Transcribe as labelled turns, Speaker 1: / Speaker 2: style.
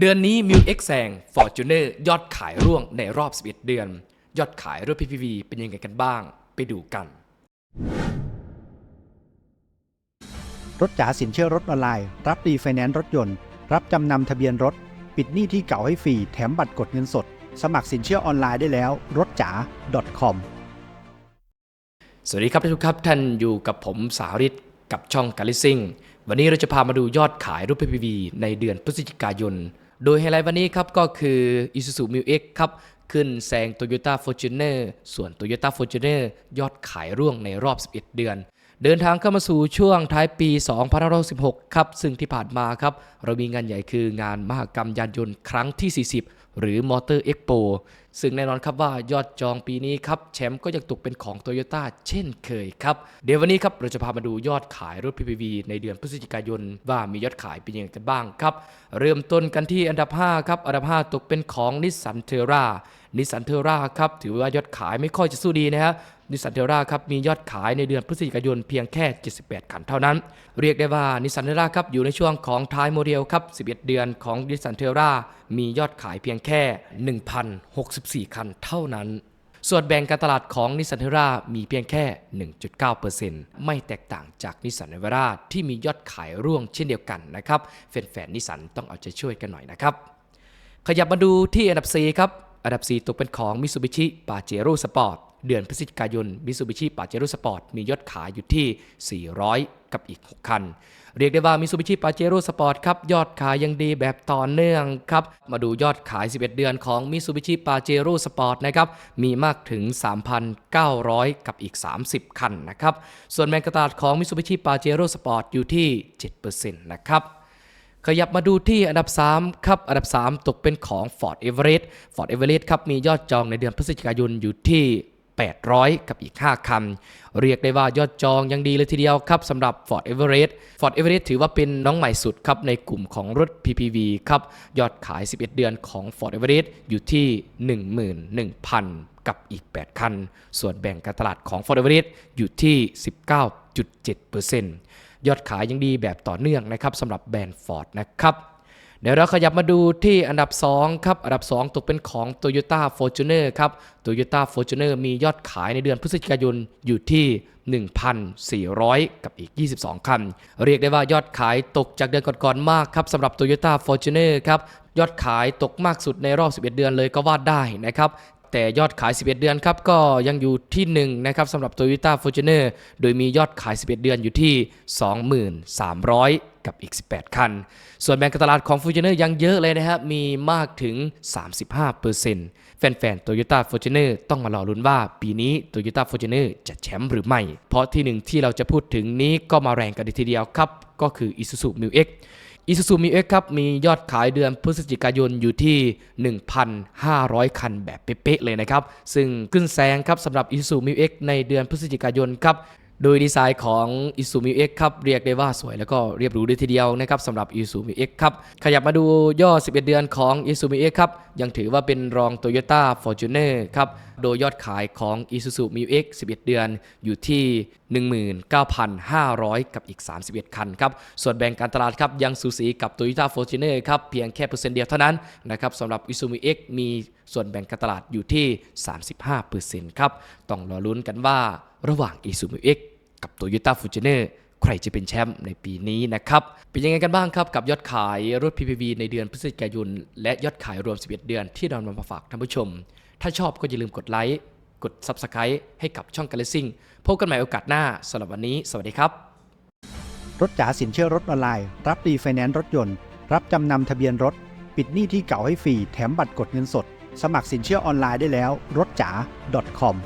Speaker 1: เดือนนี้มิวเอ็กแซง Fortuner ยอดขายร่วงในรอบ 11 เดือน ยอดขายรถ PPV เป็นยังไงกันบ้าง ไปดูกัน
Speaker 2: รถจ๋าสินเชื่อรถออนไลน์ รับรีไฟแนนซ์รถยนต์ รับจำนำทะเบียนรถ ปิดหนี้ที่เก่าให้ฟรี แถมบัตรกดเงินสด สมัครสินเชื่อออนไลน์ได้แล้วรถจ๋า .com
Speaker 1: สวัสดีครับทุกครับท่านอยู่กับผมสาริตกับช่องการลิซิ่งวันนี้เราจะพามาดูยอดขายรถ PPV ในเดือนพฤศจิกายน โดยไฮไลท์วันนี้ครับก็คือ Isuzu m u X ครับขึ้นแซง Toyota Fortuner ส่วน Toyota Fortuner ยอดขายร่วงในรอบ 11 เดือน เดินทางเข้ามาสู่ช่วงท้ายปี 2516 ครับ ซึ่งที่ผ่านมาครับ เรามีงานใหญ่คืองานมหกรรมยานยนต์ครั้งที่ 40 หรือ Motor Expo ซึ่งแน่นอนครับว่ายอดจองปีนี้ครับแชมป์ก็ยังตกเป็นของ Toyota เช่นเคยครับ เดี๋ยววันนี้ครับเราจะพามาดูยอดขายรถ PPV ในเดือนพฤศจิกายน ว่ามียอดขายเป็นยังไงกันบ้างครับ เริ่มต้นกันที่อันดับ 5 ครับ อันดับ 5 ตกเป็นของ Nissan Terra นิสสันเทอร่าครับถือว่ายอดขายไม่ค่อยจะสู้ดีนะฮะ นิสสันเทอร่าครับมียอดขายในเดือนพฤศจิกายนเพียงแค่ 78 คันเท่านั้น เรียกได้ว่านิสสันเทอร่าครับอยู่ในช่วงของท้ายโมเดลครับ 11 เดือนของนิสสันเทอร่ามียอดขายเพียงแค่ 1,064 คันเท่านั้นส่วนแบ่งการตลาดของนิสสันเทอร่ามีเพียงแค่ 1.9%ไม่แตกต่างจากนิสสันเนวาร่าที่มียอดขายร่วงเช่นเดียวกันนะครับแฟนๆนิสสันต้องเอาใจช่วยกันหน่อยนะครับ ขยับมาดูที่อันดับ 4 ครับ อันดับ 4ตกเป็นของ Mitsubishi Pajero Sport เดือนพฤศจิกายน Mitsubishi Pajero Sport มียอดขายอยู่ที่ 400 กับอีก 6 คัน เรียกได้ว่า Mitsubishi Pajero Sport ครับยอดขายยังดีแบบต่อเนื่องครับ มาดูยอดขาย 11 เดือนของ Mitsubishi Pajero Sport นะครับมีมากถึง 3,900 กับอีก 30 คันนะครับ ส่วนแบ่งการตาดของ Mitsubishi Pajero Sport อยู่ที่ 7%นะครับขยับมาดูที่อันดับ 3 ครับ อันดับ 3 ตกเป็นของ Ford Everest Ford Everest ครับ มียอดจองในเดือนพฤศจิกายนอยู่ที่ 800 กับอีก 5 คัน เรียกได้ว่ายอดจองยังดีเลยทีเดียวครับสำหรับ Ford Everest Ford Everest ถือว่าเป็นน้องใหม่สุดครับในกลุ่มของรถ PPV ครับ ยอดขาย 11 เดือนของ Ford Everest อยู่ที่ 11,000 กับอีก 8 คัน ส่วนแบ่งการตลาดของ Ford Everest อยู่ที่ 19.7%ยอดขายยังดีแบบต่อเนื่องนะครับสำหรับแบรนด์ฟอร์ดนะครับ เดี๋ยวเราขยับมาดูที่อันดับ 2 ครับ อันดับ 2ตกเป็นของ Toyota Fortuner ครับ Toyota Fortuner มียอดขายในเดือนพฤศจิกายนอยู่ที่ 1,400 กับอีก 22 คัน เรียกได้ว่ายอดขายตกจากเดือนก่อนๆมากครับสำหรับ Toyota Fortuner ครับ ยอดขายตกมากสุดในรอบ 11 เดือนเลยก็ว่าได้นะครับ แต่ยอดขาย 11 เดือนครับก็ยังอยู่ที่1นะครับสำหรับ Toyota Fortuner โดยมียอดขาย 11 เดือนอยู่ที่ 2,300 กับอีก 18 คัน ส่วนแบ่งการตลาดของ Fortuner ยังเยอะเลยนะครับมีมากถึง 35%แฟนๆ Toyota Fortuner ต้องมารอลุ้นว่าปีนี้ Toyota Fortuner จะแชมป์หรือไม่ เพราะที่หนึ่งที่เราจะพูดถึงนี้ก็มาแรงกันทีเดียวครับ ก็คือ Isuzu อีซูซูมิเอ็กครับ มียอดขายเดือนพฤศจิกายนอยู่ที่ 1,500 คันแบบเป๊ะๆเลยนะครับ ซึ่งขึ้นแซงครับสำหรับ Isuzu m ิ X ในเดือนพฤศจิกายนครับ โดยดีไซน์ของ Isuzu m ิ X ครับเรียกได้ว่าสวยแล้วก็เรียบหรูเลยทีเดียวนะครับสำหรับ Isuzu m ิ X ครับขยับมาดูยอด11 เดือนของ Isuzu m ิ X ครับยังถือว่าเป็นรอง Toyota Fortuner ครับโดยยอดขายของ Isuzu m ิ X 11 เดือนอยู่ที่ 19,500 กับอีก 31 คันครับส่วนแบ่งการตลาดครับยังสูสีกับ Toyota Fortuner ครับเพียงแค่เปอร์เซ็นต์เดียวเท่านั้นนะครับสำหรับ Isuzu m ิ X มีส่วนแบ่งการตลาดอยู่ที่ 35%ครับต้องรอลุ้นกันว่า ระหว่าง Isuzu m ิ X กับ Toyota Fortuner ใครจะเป็นแชมป์ในปีนี้นะครับ เป็นยังไงกันบ้างครับกับยอดขายรถ PPV ในเดือนพฤศจิกายน และยอดขายรวม 11 เดือนที่เรานมาฝากท่านผู้ชม ถ้าชอบก็อย่าลืมกดไลค์ กด Subscribe ให้กับช่อง g a l a x i n g พบกันใหม่โอกาสหน้าสำหรับวันนี้ สวัสดีครับ
Speaker 2: รถจ๋าสินเชื่อรถออนไลน์ รับรีไฟแนนซ์รถยนต์ รับจำนำทะเบียนรถ ปิดหนี้ที่เก่าให้ฟรีแถมบัตรกดเงินสด สมัครสินเชื่อออนไลน์ได้แล้วรถจ๋า .com